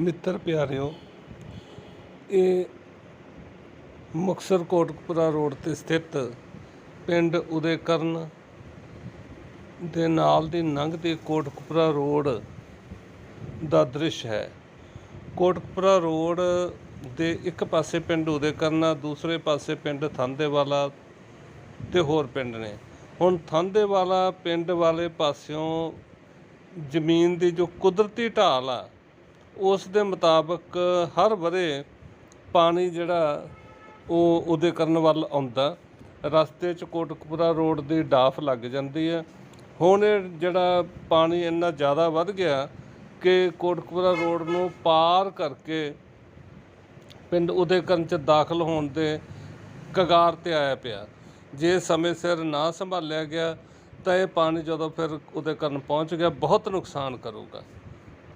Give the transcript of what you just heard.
ਮਿੱਤਰ ਪਿਆਰਿਓ, ਇਹ ਮੁਕਤਸਰ ਕੋਟਕਪੁਰਾ ਰੋਡ ਤੇ ਸਥਿਤ ਪਿੰਡ ਉਦੇਕਰਨ ਦੇ ਨਾਲ ਦੀ ਲੰਘਦੀ ਕੋਟਕਪੁਰਾ ਰੋਡ ਦਾ ਦ੍ਰਿਸ਼ ਹੈ। ਕੋਟਕਪੁਰਾ ਰੋਡ ਦੇ ਇੱਕ ਪਾਸੇ ਪਿੰਡ ਉਦੇਕਰਨ ਆ, ਦੂਸਰੇ ਪਾਸੇ ਪਿੰਡ ਥਾਂਦੇਵਾਲਾ ਤੇ ਹੋਰ ਪਿੰਡ ਨੇ। ਹੁਣ ਥਾਂਦੇਵਾਲਾ ਪਿੰਡ ਵਾਲੇ ਪਾਸਿਓਂ ਜ਼ਮੀਨ ਦੀ ਜੋ ਕੁਦਰਤੀ ਢਾਲ ਆ ਉਸ ਦੇ ਮੁਤਾਬਕ ਹਰ ਵਰੇ ਪਾਣੀ ਜਿਹੜਾ ਉਹ ਉਹਦੇ ਕਰਨ ਵੱਲ ਆਉਂਦਾ। ਰਸਤੇ 'ਚ ਕੋਟਕਪੁਰਾ ਰੋਡ ਦੀ ਡਾਫ ਲੱਗ ਜਾਂਦੀ ਹੈ। ਹੁਣ ਇਹ ਜਿਹੜਾ ਪਾਣੀ ਇੰਨਾ ਜ਼ਿਆਦਾ ਵੱਧ ਗਿਆ ਕਿ ਕੋਟਕਪੁਰਾ ਰੋਡ ਨੂੰ ਪਾਰ ਕਰਕੇ ਪਿੰਡ ਉਦੇਕਰਨ ਚ ਦਾਖਲ ਹੋਣ ਦੇ ਕਗਾਰ ਤੇ ਆਇਆ ਪਿਆ। ਜੇ ਸਮੇਂ ਸਿਰ ਨਾ ਸੰਭਾਲਿਆ ਗਿਆ ਤਾਂ ਇਹ ਪਾਣੀ ਜਦੋਂ ਫਿਰ ਉਦੇਕਰਨ ਪਹੁੰਚ ਗਿਆ, ਬਹੁਤ ਨੁਕਸਾਨ ਕਰੂਗਾ।